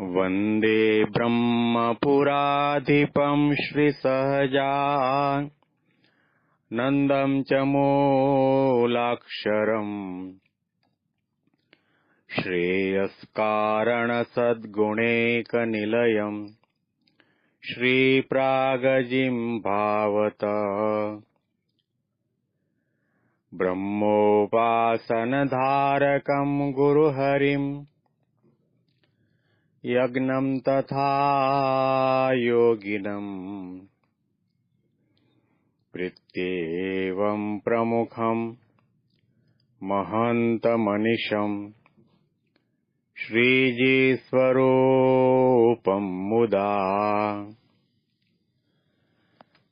वन्दे ब्रह्मपुराधिपम् श्रीसहजा नन्दम् च मूलाक्षरम् श्रेयस्कारणसद्गुणैकनिलयम् श्रीप्रागजिम् भावत ब्रह्मोपासनधारकम् गुरुहरिम् यज्ञम् तथा योगिनम् प्रीत्येवम् प्रमुखम् महन्तमनिशम् શ્રીજી મુદા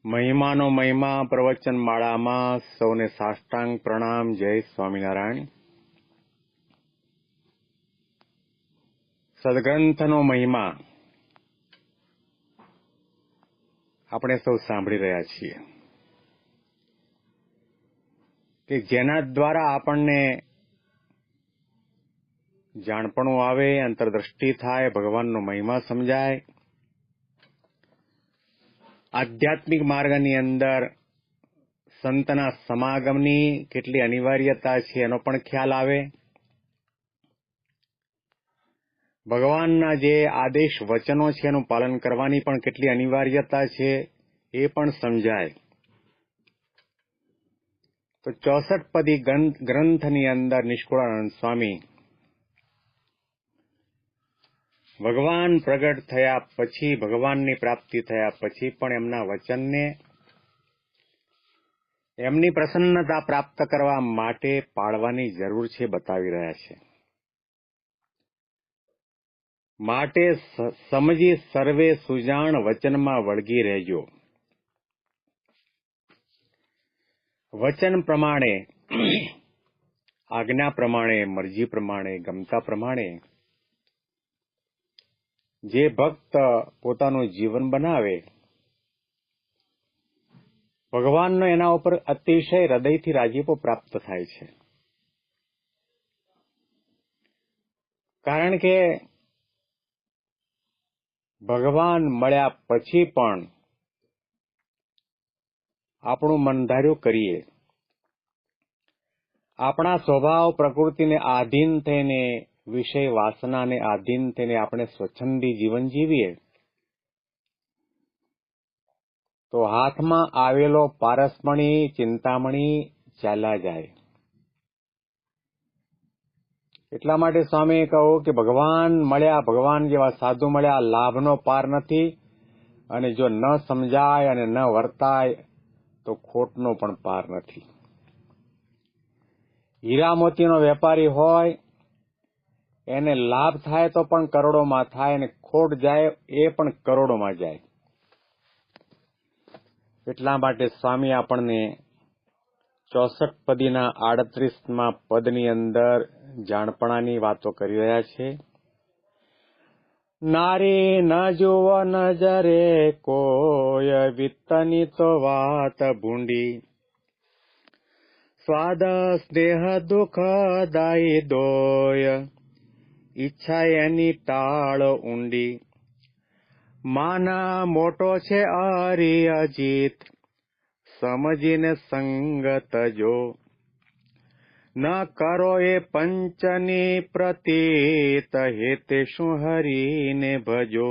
મહિમાનો મહિમા પ્રવચન માળામાં સૌને સાષ્ટાંગ પ્રણામ જય સ્વામિનારાયણ સદગ્રંથનો મહિમા આપણે સૌ સાંભળી રહ્યા છીએ કે જેના દ્વારા આપણને જાણપણું આવે, અંતરદ્રષ્ટિ થાય, ભગવાનનો મહિમા સમજાય. આધ્યાત્મિક માર્ગની અંદર સંતના સમાગમની કેટલી અનિવાર્યતા છે એનો પણ ખ્યાલ આવે. ભગવાનના જે આદેશ વચનો છે એનું પાલન કરવાની પણ કેટલી અનિવાર્યતા છે એ પણ સમજાય. તો ચોસઠ પદી ગ્રંથની અંદર નિષ્કુળાનંદ સ્વામી, ભગવાન પ્રગટ થયા પછી, ભગવાનની પ્રાપ્તિ થયા પછી પણ એમના વચનને, એમની પ્રસન્નતા પ્રાપ્ત કરવા માટે પાળવાની જરૂર છે, બતાવી રહ્યા છે. માટે સમજી સર્વે સુજાણ વચનમાં વળગી રહેજો. વચન પ્રમાણે, આજ્ઞા પ્રમાણે, મરજી પ્રમાણે, ગમતા પ્રમાણે, જે ભક્ત પોતાનું જીવન બનાવે, ભગવાનનો એના ઉપર અતિશય હૃદયથી રાજીપો પ્રાપ્ત થાય છે. કારણ કે ભગવાન મળ્યા પછી પણ આપણું મનધાર્યું કરીએ. આપણા સ્વભાવ પ્રકૃતિને આધીન થઈને, વિષય વાસનાને આધીન થઈને આપણે સ્વચ્છંદી જીવન જીવીએ. તો હાથમાં આવેલો પારસમણી, ચિંતામણી ચાલ્યા જાય. એટલા માટે સ્વામીએ કહ્યું કે ભગવાન મળ્યા, ભગવાન જેવા સાધુ મળ્યા, લાભનો પાર નથી. અને જો ન સમજાય અને ન વર્તાય, તો ખોટનો પણ પાર નથી. હીરા મોતીનો વેપારી હોય, એને લાભ થાય તો પણ કરોડોમાં થાય અને ખોટ જાય એ પણ કરોડોમાં જાય. એટલા માટે સ્વામી આપણને ચોસઠ પદીના આડત્રીસમાં પદની અંદર જાણપણાની વાતો કરી રહ્યા છે. નારી ન જુઓ નજરે કોય વિત્તની તો વાત ભૂંડી. સ્વાદ, સ્નેહ, દુઃખ દાઈ દોય, ઈચ્છા એની ટાળ ઊંડી. માના મોટો છે અરી અજીત સમજીને સંગત જો. ન કરો એ પંચની પ્રતીત હેતે શું હરીને ભજો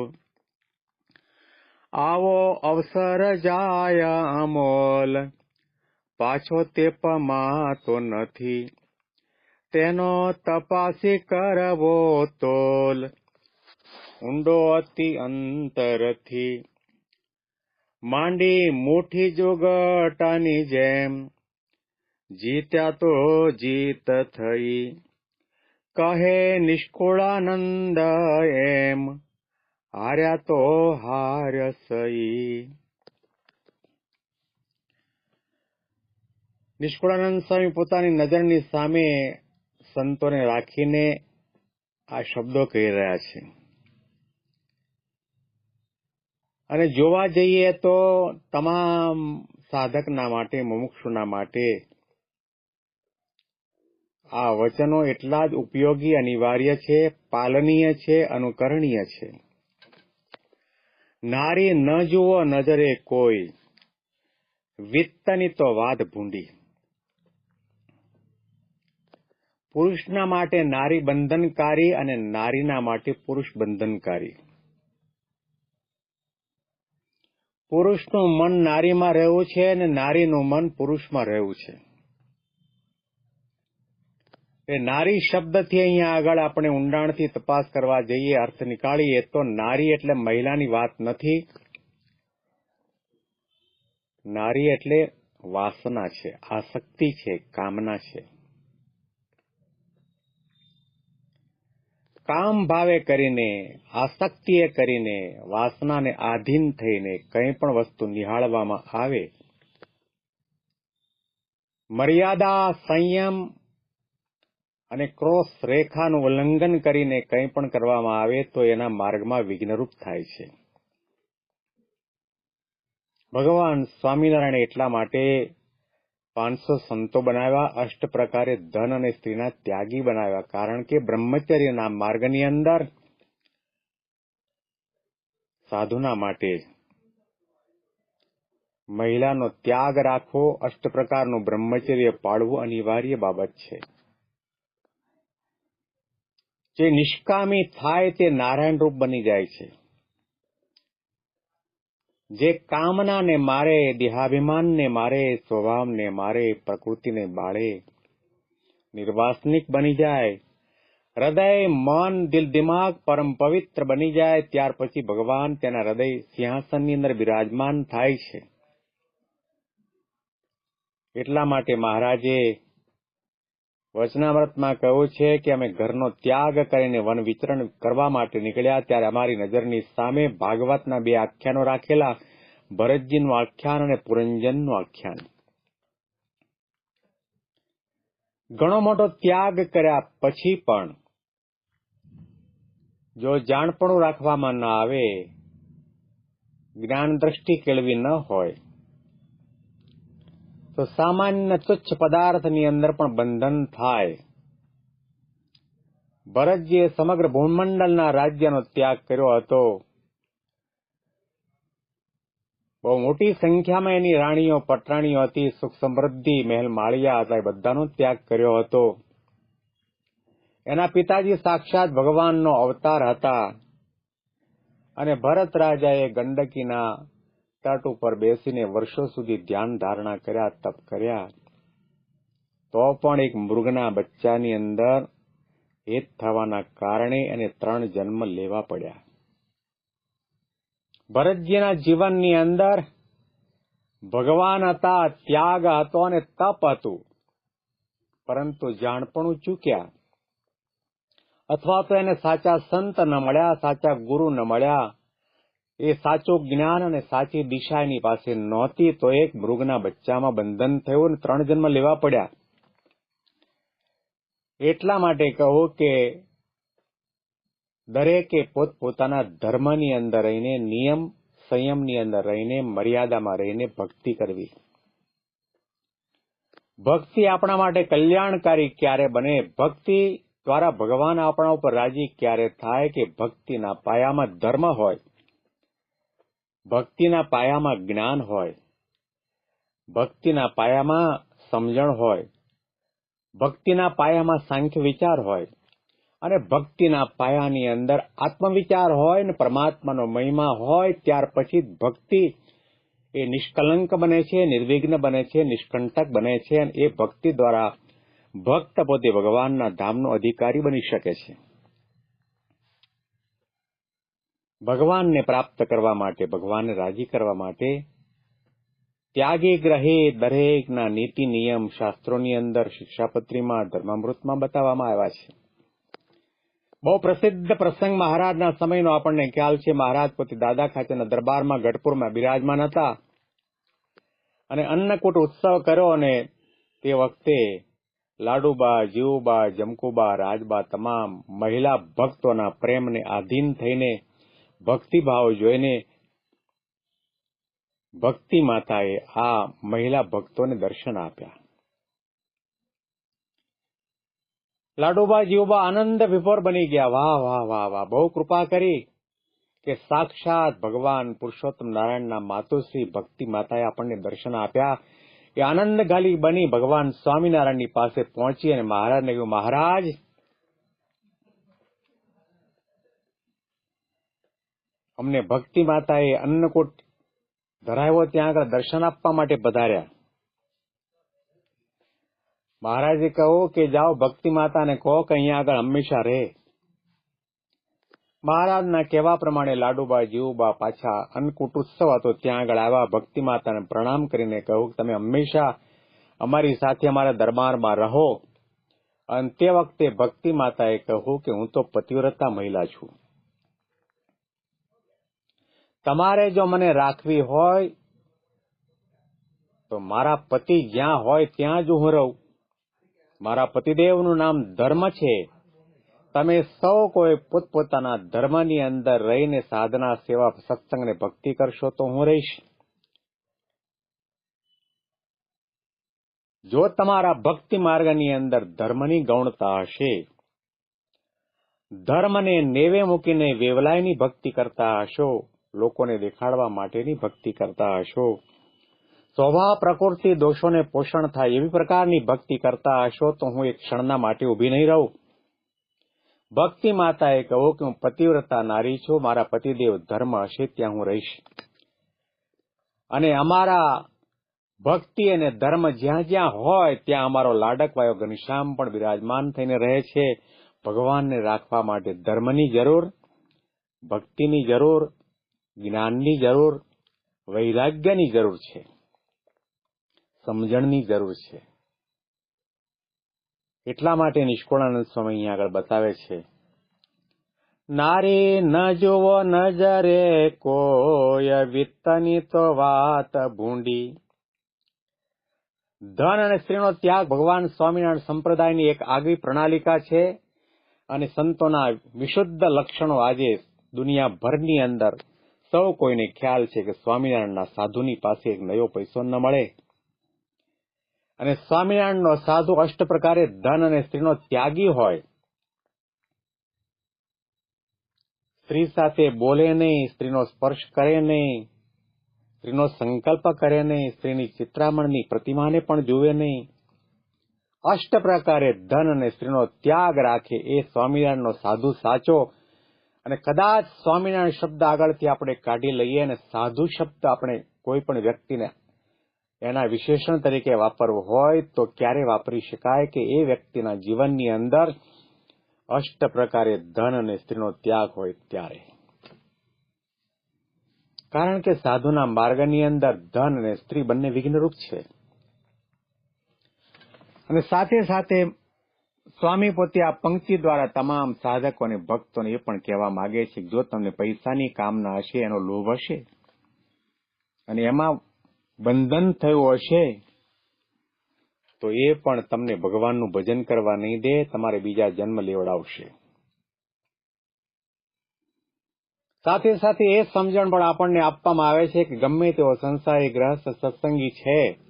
આવો અવસર જાય અમોલ પાછો તે પમાતો નથી તેનો તપાસી કરવો તોલ ઊંડો અતિ અંતરથી માંડી મુઠી જોગટાની જેમ જીત્યા તો જીત થઈ. કહે નિષ્કુળાનંદ એમ હાર્યા તો હાર્ય સઈ નિષ્કુળાનંદ સ્વામી પોતાની નજરની સામે સંતોને રાખીને આ શબ્દો કહી રહ્યા છે. અને જોવા જઈએ તો તમામ સાધકના માટે, મુમુક્ષુના માટે આ વચનો એટલા જ ઉપયોગી, અનિવાર્ય છે, પાલનીય છે, અનુકરણીય છે. નારી ન જુઓ નજરે કોઈ. વિત્તની તો વાત ભૂંડી. પુરુષના માટે નારી બંધનકારી અને નારીના માટે પુરુષ બંધનકારી. પુરુષનું મન નારીમાં રહેવું છે અને નારીનું મન પુરુષમાં રહેવું છે. એ નારી શબ્દથી અહીંયા આગળ આપણે ઊંડાણથી તપાસ કરવા જઈએ, અર્થ નીકાળીએ, તો નારી એટલે મહિલાની વાત નથી. નારી એટલે વાસના છે, આસક્તિ છે, કામના છે. કામ ભાવે કરીને, આસક્તિએ કરીને, વાસનાને આધીન થઈને કંઈ પણ વસ્તુ નિહાળવામાં આવે. મર્યાદા સંયમ અને ક્રોસ રેખાનું ઉલ્લંઘન કરીને કંઈ પણ કરવામાં આવે તો એના માર્ગમાં વિઘ્નરૂપ થાય છે. ભગવાન સ્વામિનારાયણ એટલા માટે પાંચસો સંતો બનાવ્યા, અષ્ટ પ્રકારે ધન અને સ્ત્રીના ત્યાગી બનાવ્યા, કારણ કે બ્રહ્મચર્યના માર્ગની અંદર સાધુના માટે મહિલાનો ત્યાગ રાખવો, અષ્ટ પ્રકારનું બ્રહ્મચર્ય પાળવું અનિવાર્ય બાબત છે. જે નિષ્કામી થાય તે નારાયણ રૂપ બની જાય છે. જે કામનાને મારે, દેહાભિમાનને મારે, સ્વભાવને મારે, પ્રકૃતિને બાળે, નિર્વાસનિક બની જાય, હૃદય, મન, દિલ, દિમાગ, પરમ પવિત્ર બની જાય, ત્યાર પછી ભગવાન તેના હૃદય સિંહાસનની અંદર બિરાજમાન થાય છે. એટલા માટે મહારાજે વચનામૃતમાં કહ્યું છે કે અમે ઘરનો ત્યાગ કરીને વન વિચરણ કરવા માટે નીકળ્યા ત્યારે અમારી નજરની સામે ભાગવતના બે આખ્યાનો રાખેલા. ભરતજીનું આખ્યાન અને પુરંજનનું આખ્યાન. ઘણો મોટો ત્યાગ કર્યા પછી પણ જો જાણપણું રાખવામાં ન આવે જ્ઞાન દ્રષ્ટિ કેળવી ન હોય તો સામાન્ય તુચ્છ પદાર્થની અંદર પણ બંધન થાય. ભરતજીએ સમગ્ર ભૂમંડળના રાજ્યનો ત્યાગ કર્યો હતો. બહુ મોટી સંખ્યામાં એની રાણીઓ, પટરાણીઓ હતી. સુખ સમૃદ્ધિ, મહેલ માળિયા હતા. એ બધાનો ત્યાગ કર્યો હતો. એના પિતાજી સાક્ષાત ભગવાનનો અવતાર હતા. અને ભરત રાજાએ ગંડકીના તટ ઉપર બેસીને વર્ષો સુધી ધ્યાન ધારણા કર્યા, તપ કર્યા. તો પણ એક મૃગના બચ્ચાની અંદર હેત થવાના કારણે એને ત્રણ જન્મ લેવા પડ્યા. ભરતજીના જીવનની અંદર ભગવાન હતા, ત્યાગ હતો અને તપ હતું. પરંતુ જાણપણું ચૂક્યા. અથવા તો એને સાચા સંત ન મળ્યા, સાચા ગુરુ ન મળ્યા. એ સાચું જ્ઞાન અને સાચી દિશા એની પાસે નહોતી, તો એક મૃગના બચ્ચામાં બંધન થયું અને ત્રણ જન્મ લેવા પડ્યા. એટલા માટે કહું કે દરેકે પોતપોતાના ધર્મની અંદર રહીને, નિયમ સંયમની અંદર રહીને, મર્યાદામાં રહીને ભક્તિ કરવી. ભક્તિ આપણા માટે કલ્યાણકારી ક્યારે બને? ભક્તિ દ્વારા ભગવાન આપણા ઉપર રાજી ક્યારે થાય કે ભક્તિના પાયામાં ધર્મ હોય? ભક્તિના પાયામાં જ્ઞાન હોય, ભક્તિના પાયામાં સમજણ હોય, ભક્તિના પાયામાં સાંખ્ય વિચાર હોય અને ભક્તિના પાયાની અંદર આત્મવિચાર હોય ને પરમાત્માનો મહિમા હોય, ત્યાર પછી ભક્તિ એ નિષ્કલંક બને છે, નિર્વિઘ્ન બને છે, નિષ્કંટક બને છે અને એ ભક્તિ દ્વારા ભક્ત પોતે ભગવાનના ધામનો અધિકારી બની શકે છે. ભગવાનને પ્રાપ્ત કરવા માટે, ભગવાનને રાજી કરવા માટે ત્યાગે ગ્રહે દરેકના નીતિ, નિયમ, શાસ્ત્રોની અંદર, શિક્ષાપત્રીમાં, ધર્મામૃતમાં બતાવવામાં આવ્યા છે. બહુ પ્રસિદ્ધ પ્રસંગ મહારાજના સમયનો આપણને ખ્યાલ છે. મહારાજ પોતે દાદા ખાતેના દરબારમાં ગઢપુરમાં બિરાજમાન હતા અને અન્નકૂટ ઉત્સવ કર્યો અને તે વખતે લાડુબા, જીવુબા, જમકુબા, રાજબા, તમામ મહિલા ભક્તોના પ્રેમને આધીન થઈને ભક્તિભાવ જોઈને ભક્તિ માતાએ આ મહિલા ભક્તોને દર્શન આપ્યા. લાડુબા જીવબા આનંદ વિભોર બની ગયા. વાહ વાહ વાહ વાહ. બહુ કૃપા કરી કે સાક્ષાત ભગવાન પુરુષોત્તમ નારાયણના માતુશ્રી ભક્તિ માતાએ આપણને દર્શન આપ્યા. એ આનંદ ગાલી બની ભગવાન સ્વામિનારાયણની પાસે પહોંચી અને મહારાજને કહ્યું, મહારાજ અમને ભક્તિ માતાએ અન્નકૂટ ધરાવ્યો ત્યાં આગળ દર્શન આપવા માટે પધાર્યા. મહારાજે કહો કે જાઓ ભક્તિ માતાને કહો કે અહીંયા આગળ હંમેશા રહે. મહારાજના કહેવા પ્રમાણે લાડુબા જીવુબા પાછા અન્નકૂટ ઉત્સવ હતો. ત્યાં આગળ આવ્યા ભક્તિ માતાને પ્રણામ કરીને કહ્યું કે તમે હંમેશા અમારી સાથે અમારા દરબારમાં રહો. અને તે વખતે ભક્તિ માતાએ કહ્યું કે હું તો પતિવ્રતા મહિલા છું. તમારે જો મને રાખવી હોય, તો મારા પતિ જ્યાં હોય ત્યાં જ હું રહું. મારા પતિદેવનું નામ ધર્મ છે. તમે સૌ કોઈ પોતપોતાના ધર્મની અંદર રહીને સાધના, સેવા સત્સંગ ને ભક્તિ કરશો તો હું રહીશ. જો તમારા ભક્તિ માર્ગની અંદર ધર્મની ગૌણતા હશે, ધર્મને નેવે મૂકીને વેવલાયની ભક્તિ કરતા હશો લોકોને દેખાડવા માટેની ભક્તિ કરતા હશો. સ્વભાવ પ્રકૃતિ દોષોને પોષણ થાય એવી પ્રકારની ભક્તિ કરતા હશો તો હું એક ક્ષણના માટે ઊભી નહીં રહું. ભક્તિ માતાએ કહો કે હું પતિવ્રતા નારી છું, મારા પતિદેવ ધર્મ હશે, ત્યાં હું રહીશ. અને અમારા ભક્તિ અને ધર્મ જ્યાં જ્યાં હોય, ત્યાં અમારો લાડકવાયો ઘનશ્યામ પણ બિરાજમાન થઈને રહે છે. ભગવાનને રાખવા માટે ધર્મની જરૂર, ભક્તિની જરૂર જ્ઞાનની જરૂર, વૈરાગ્યની જરૂર છે. સમજણની જરૂર છે. એટલા માટે નિષ્કોળાનંદ સ્વામી અહીંયા આગળ બતાવે છે, નારી ન જુઓ નજરે કોય વિત્તની તો વાત ભૂંડી. ધન અને સ્ત્રીનો ત્યાગ ભગવાન સ્વામિનારાયણ સંપ્રદાયની એક આગવી પ્રણાલિકા છે અને સંતોના વિશુદ્ધ લક્ષણો આજે દુનિયાભરની અંદર સૌ કોઈને ખ્યાલ છે કે સ્વામિનારાયણના સાધુની પાસે એક નયો પૈસો ન મળે. અને સ્વામિનારાયણનો સાધુ અષ્ટ પ્રકારે ધન અને સ્ત્રીનો ત્યાગી હોય. સ્ત્રી સાથે બોલે નહીં, સ્ત્રીનો સ્પર્શ કરે નહીં, સ્ત્રીનો સંકલ્પ કરે નહીં, સ્ત્રીની ચિત્રામણની પ્રતિમાને પણ જુએ નહીં. અષ્ટ પ્રકારે ધન અને સ્ત્રીનો ત્યાગ રાખે એ સ્વામિનારાયણનો સાધુ સાચો અને કદાચ સ્વામિનારાયણ શબ્દ આગળથી આપણે કાઢી લઈએ અને સાધુ શબ્દ આપણે કોઈ પણ વ્યક્તિને એના વિશેષણ તરીકે વાપરવો હોય તો ક્યારે વાપરી શકાય કે એ વ્યક્તિના જીવનની અંદર અષ્ટ પ્રકારે ધન અને સ્ત્રીનો ત્યાગ હોય ત્યારે? કારણ કે સાધુના માર્ગની અંદર ધન અને સ્ત્રી બંને વિઘ્નરૂપ છે. અને સાથે સાથે સ્વામી પોતે આ પંક્તિ દ્વારા તમામ સાધકો અને ભક્તોને એ પણ કહેવા માંગે છે જો તમને પૈસાની કામના હશે, એનો લોભ હશે અને એમાં બંધન થયું હશે, તો એ પણ તમને ભગવાનનું ભજન કરવા નહીં દે, તમારે બીજા જન્મ લેવડાવશે. સાથે સાથે એ સમજણ પણ આપણને આપવામાં આવે છે કે ગમે તેવો સંસારી ગ્રહસ્થ સત્સંગી છે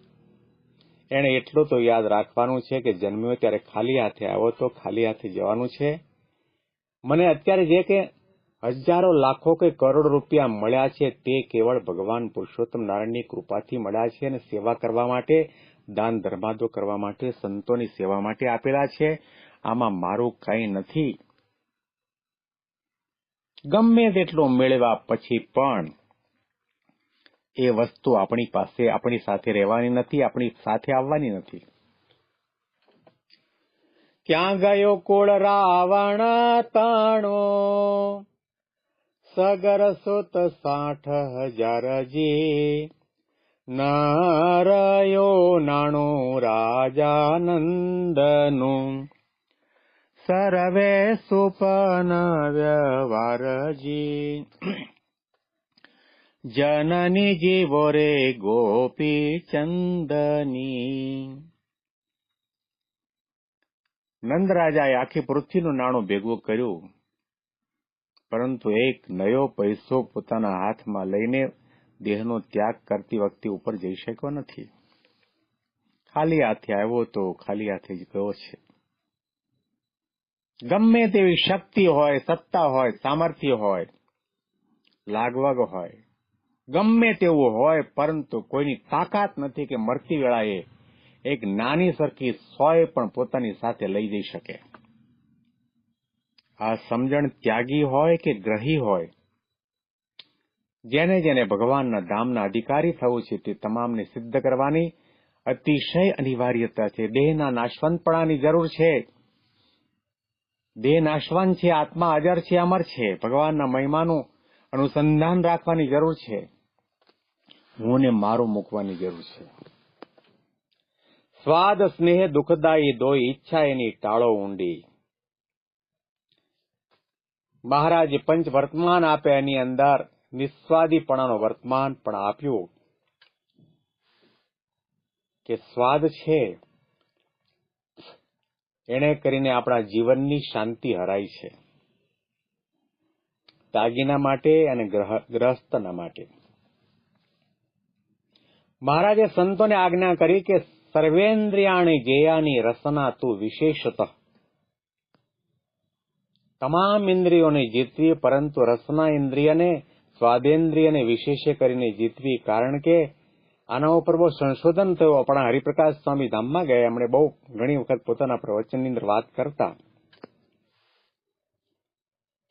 એને એટલું તો યાદ રાખવાનું છે કે જન્મ્યો ત્યારે ખાલી હાથે આવ્યો તો ખાલી હાથે જવાનું છે. મને અત્યારે જે કે હજારો લાખો કે કરોડ રૂપિયા મળ્યા છે તે કેવળ ભગવાન પુરુષોત્તમ નારાયણની કૃપાથી મળ્યા છે અને સેવા કરવા માટે, દાન ધર્માદો કરવા માટે, સંતોની સેવા માટે આપેલા છે. આમાં મારું કંઈ નથી. ગમે તેટલું મેળવ્યા પછી પણ એ વસ્તુ આપણી પાસે આપણી સાથે રહેવાની નથી, આપણી સાથે આવવાની નથી. ક્યાં ગયો કોળ રાવણ તાણો? સગર સુત સાઠ હજાર જે. નારયો નાણો રાજાનંદનું. સર્વે સુપન વ્યવહારજી. જનની જીવો રે ગોપી ચંદની નંદરાજાએ આખી પૃથ્વીનું નાણું ભેગું કર્યું પરંતુ એક નયો પૈસો પોતાના હાથમાં લઈને દેહનો ત્યાગ કરતી વખતે ઉપર જઈ શક્યો નથી ખાલી હાથે આવ્યો તો ખાલી હાથે જ ગયો છે ગમે તેવી શક્તિ હોય સત્તા હોય સામર્થ્ય હોય લાગવગ હોય ગમે તેવું હોય, પરંતુ કોઈની તાકાત નથી કે મરતી વેળાએ એક નાની સરખી સોય પણ પોતાની સાથે લઈ જઈ શકે. આ સમજણ ત્યાગી હોય કે ગ્રહી હોય? જેને જેને ભગવાનના ધામના અધિકારી થવું છે, તે તમામને સિદ્ધ કરવાની અતિશય અનિવાર્યતા છે. દેહના નાશવંતપણાની જરૂર છે. દેહ નાશવંત છે, આત્મા અજર છે, અમર છે. ભગવાનના મહિમાનું અનુસંધાન રાખવાની જરૂર છે. હું ને મારું મૂકવાની જરૂર છે. સ્વાદ સ્નેહ દુઃખદાયી દોઈ ઈચ્છા એની ટાળો ઊંડી. મહારાજે પંચ વર્તમાન આપે એની અંદર નિસ્વાદીપણાનો વર્તમાન પણ આપ્યું. કે સ્વાદ છે એને કરીને આપણા જીવનની શાંતિ હરાય છે. દાગીના માટે અને ગ્રહસ્થના માટે. મહારાજે સંતોને આજ્ઞા કરી કે સર્વેન્દ્રિયાણી ગેયાની રસના તું વિશેષત. તમામ ઇન્દ્રિયોને જીતવી, પરંતુ રસના ઇન્દ્રિયને સ્વાદેન્દ્રિયને વિશેષ કરીને જીતવી, કારણ કે આના ઉપર બહુ સંશોધન થયું. આપણા હરિપ્રકાશ સ્વામી ધામમાં ગયા. એમણે બહુ ઘણી વખત પોતાના પ્રવચનની અંદર વાત કરતા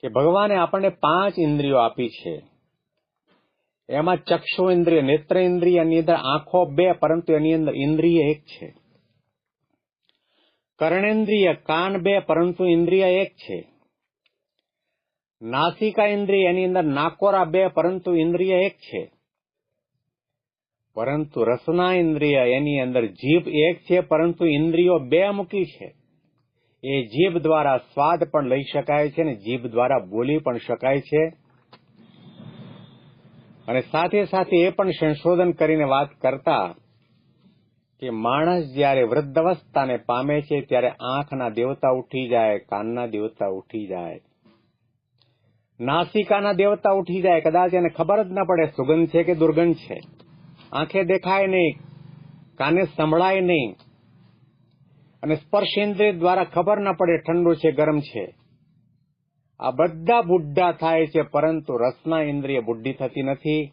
કે ભગવાને આપણને પાંચ ઇન્દ્રિયો આપી છે. એમાં ચક્ષુ ઇન્દ્રિય, નેત્ર ઇન્દ્રિય એની અંદર આંખો બે, પરંતુ એની અંદર ઇન્દ્રિય એક છે. કર્ણેન્દ્રિય કાન બે, પરંતુ ઇન્દ્રિય એક છે. નાસિકા ઇન્દ્રિય એની અંદર નાકોરા બે, પરંતુ ઇન્દ્રિય એક છે. પરંતુ રસના ઇન્દ્રિય એની અંદર જીભ એક છે, પરંતુ ઇન્દ્રિયો બે મૂકી છે. એ જીભ દ્વારા સ્વાદ પણ લઈ શકાય છે અને જીભ દ્વારા બોલી પણ શકાય છે. અને સાથે સાથે એ પણ સંશોધન કરીને વાત કરતા કે માણસ જ્યારે વૃદ્ધાવસ્થાને પામે છે, ત્યારે આંખના દેવતા ઉઠી જાય, કાનના દેવતા ઉઠી જાય. નાસિકાના દેવતા ઉઠી જાય, કદાચ એને ખબર જ ના પડે સુગંધ છે કે દુર્ગંધ છે. આંખે દેખાય નહીં, કાને સંભળાય નહીં. અને સ્પર્શેન્દ્રિય દ્વારા ખબર ના પડે ઠંડુ છે, ગરમ છે. આ બધા બુઢા થાય છે, પરંતુ રસના ઇન્દ્રિય બુદ્ધિ થતી નથી.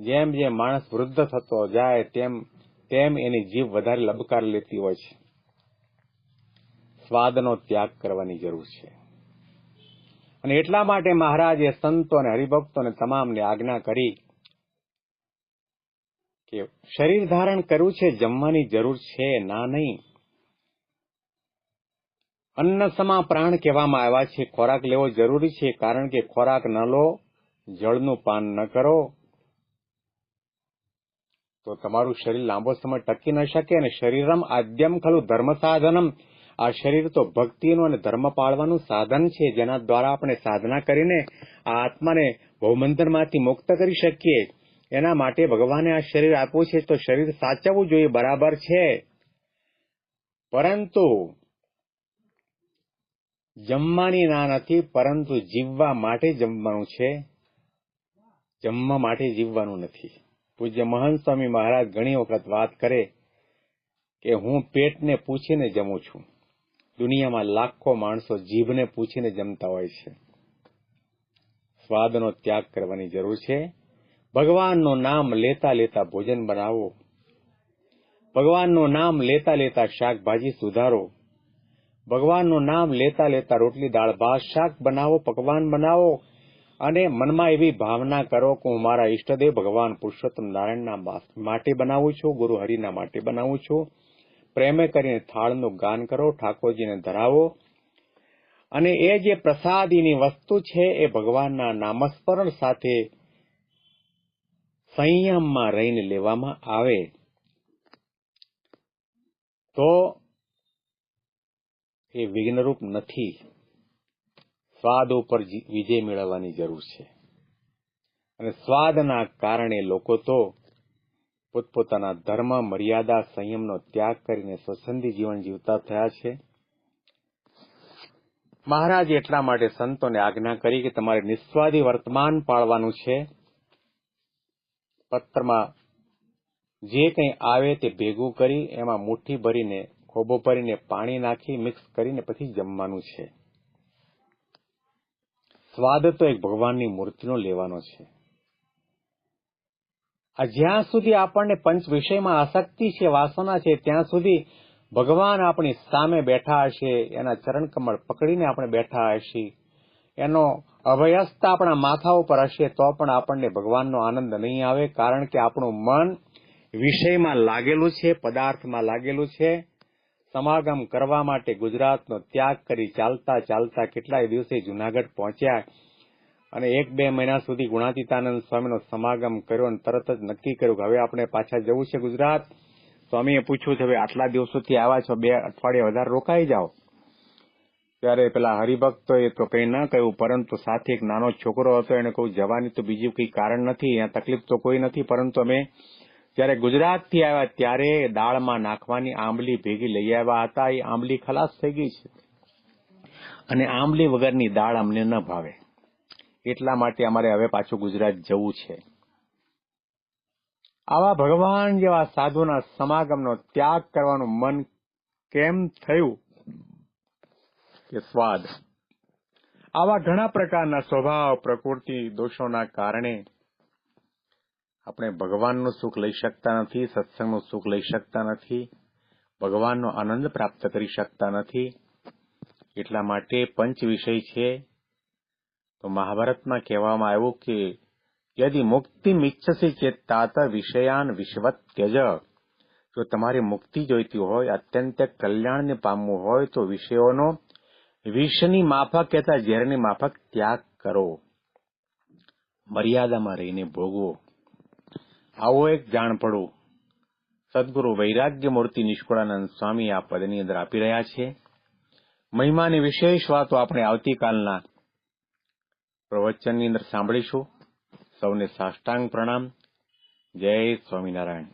જેમ જેમ માણસ વૃદ્ધ થતો જાય, તેમ તેમ એની જીભ વધારે લબકાર લેતી હોય છે. સ્વાદનો ત્યાગ કરવાની જરૂર છે. અને એટલા માટે મહારાજે સંતો અને હરિભક્તોને તમામને આજ્ઞા કરી કે શરીર ધારણ કરવું છે, જમવાની જરૂર છે ના નહીં. અન્ન સમા પ્રાણ કહેવામાં આવ્યા છે. ખોરાક લેવો જરૂરી છે કારણ કે ખોરાક ન લો, જળનું પાન ન કરો. તો તમારું શરીર લાંબો સમય ટકી ન શકે અને શરીરમ આદ્યમ ખલું ધર્મ સાધનમ આ શરીર તો ભક્તિનું અને ધર્મ પાળવાનું સાધન છે. જેના દ્વારા આપણે સાધના કરીને આ આત્માને બહુમંથનમાંથી મુક્ત કરી શકીએ. એના માટે ભગવાને આ શરીર આપ્યું છે. તો શરીર સાચવવું જોઈએ બરાબર છે. પરંતુ જમવાની ના નથી, પરંતુ જીવવા માટે જમવાનું છે. જમવા માટે જીવવાનું નથી. પૂજ્ય મહંત સ્વામી મહારાજ ઘણી વખત વાત કરે કે હું પેટને પૂછીને જમું છું. દુનિયામાં લાખો માણસો જીભને પૂછીને જમતા હોય છે. સ્વાદનો ત્યાગ કરવાની જરૂર છે. ભગવાનનું નામ લેતા લેતા ભોજન બનાવો. ભગવાનનું નામ લેતા લેતા શાકભાજી સુધારો. ભગવાનનું નામ લેતા લેતા રોટલી દાળ ભાત શાક બનાવો, પકવાન બનાવો અને મનમાં એવી ભાવના કરો કે હું મારા ઈષ્ટદેવ ભગવાન પુરુષોત્તમ નારાયણના માટે બનાવું છું, ગુરુ હરિના માટે બનાવું છું. પ્રેમે કરીને થાળનું ગાન કરો, ઠાકોરજીને ધરાવો. અને એ જે પ્રસાદીની વસ્તુ છે એ ભગવાનના નામસ્મરણ સાથે સંયમમાં રહીને લેવામાં આવે. તો એ વિઘ્નરૂપ નથી. સ્વાદ ઉપર વિજય મેળવવાની જરૂર છે. અને સ્વાદના કારણે લોકો તો પોતપોતાના ધર્મ, મર્યાદા, સંયમનો ત્યાગ કરીને સ્વસંદી જીવન જીવતા થયા છે. મહારાજ એટલા માટે સંતોને આજ્ઞા કરી કે તમારે નિસ્વાદી વર્તમાન પાળવાનું છે. પત્રમાં જે કંઈ આવે તે ભેગું કરી, એમાં મુઠ્ઠી ભરીને ખોબો ભરીને પાણી નાખી મિક્સ કરીને પછી જમવાનું છે. સ્વાદ તો એક ભગવાનની મૂર્તિનો લેવાનો છે. આ જ્યાં સુધી આપણને પંચ વિષયમાં આસક્તિ છે, વાસના છે, ત્યાં સુધી ભગવાન આપણી સામે બેઠા હશે, એના ચરણ કમળ પકડીને આપણે બેઠા હશે. એનો અભયસ્ત આપણા માથા ઉપર હશે, તો પણ આપણને ભગવાનનો આનંદ નહીં આવે, કારણ કે આપણું મન વિષયમાં લાગેલું છે, પદાર્થમાં લાગેલું છે. સમાગમ કરવા માટે ગુજરાતનો ત્યાગ કરી ચાલતા ચાલતા કેટલાય દિવસે જુનાગઢ પહોંચ્યા અને એક બે મહિના સુધી ગુણાતીતાનંદ સ્વામીનો સમાગમ કર્યો અને તરત જ નક્કી કર્યું કે હવે આપણે પાછા જવું છે ગુજરાત. સ્વામીએ પૂછ્યું છે, હવે આટલા દિવસોથી આવ્યા છો? બે અઠવાડિયા વધારે રોકાઈ જાઓ. ત્યારે પેલા હરિભક્તોએ તો કંઈ ના કહ્યું, પરંતુ સાથે એક નાનો છોકરો હતો, એને કહું જવાની તો બીજું કંઈ કારણ નથી, અહીંયા તકલીફ તો કોઈ નથી, પરંતુ અમે જ્યારે ગુજરાતથી આવ્યા ત્યારે દાળમાં નાખવાની આંબલી ભેગી લઈ આવ્યા હતા. એ આંબલી ખલાસ થઈ ગઈ છે. અને આંબલી વગરની દાળ અમને ન ભાવે. એટલા માટે અમારે હવે પાછું ગુજરાત જવું છે. આવા ભગવાન જેવા સાધુના સમાગમનો ત્યાગ કરવાનું મન કેમ થયું? કે સ્વાદ. આવા ઘણા પ્રકારના સ્વભાવ, પ્રકૃતિ, દોષોના કારણે આપણે ભગવાનનું સુખ લઈ શકતા નથી, સત્સંગનું સુખ લઈ શકતા નથી, ભગવાનનો આનંદ પ્રાપ્ત કરી શકતા નથી. એટલા માટે પંચ વિષય છે. તો મહાભારતમાં કહેવામાં આવ્યું કે યદિ મુક્તિ મિચ્છસી ચેત તાત વિષયાન વિશ્વત ત્યજ. જો તમારી મુક્તિ જોઈતી હોય, અત્યંત કલ્યાણને પામવું હોય, તો વિષયોનો વિષની માફક કહેતા ઝેરની માફક ત્યાગ કરો. મર્યાદામાં રહીને ભોગવો. આવો એક જાણપડું સદગુરુ વૈરાગ્ય મૂર્તિ નિષ્કુળાનંદ સ્વામી આ પદની અંદર આપી રહ્યા છે. મહિમાની વિશેષ વાતો આપણે આવતીકાલના પ્રવચનની અંદર સાંભળીશું. સૌને સાષ્ટાંગ પ્રણામ. જય સ્વામિનારાયણ.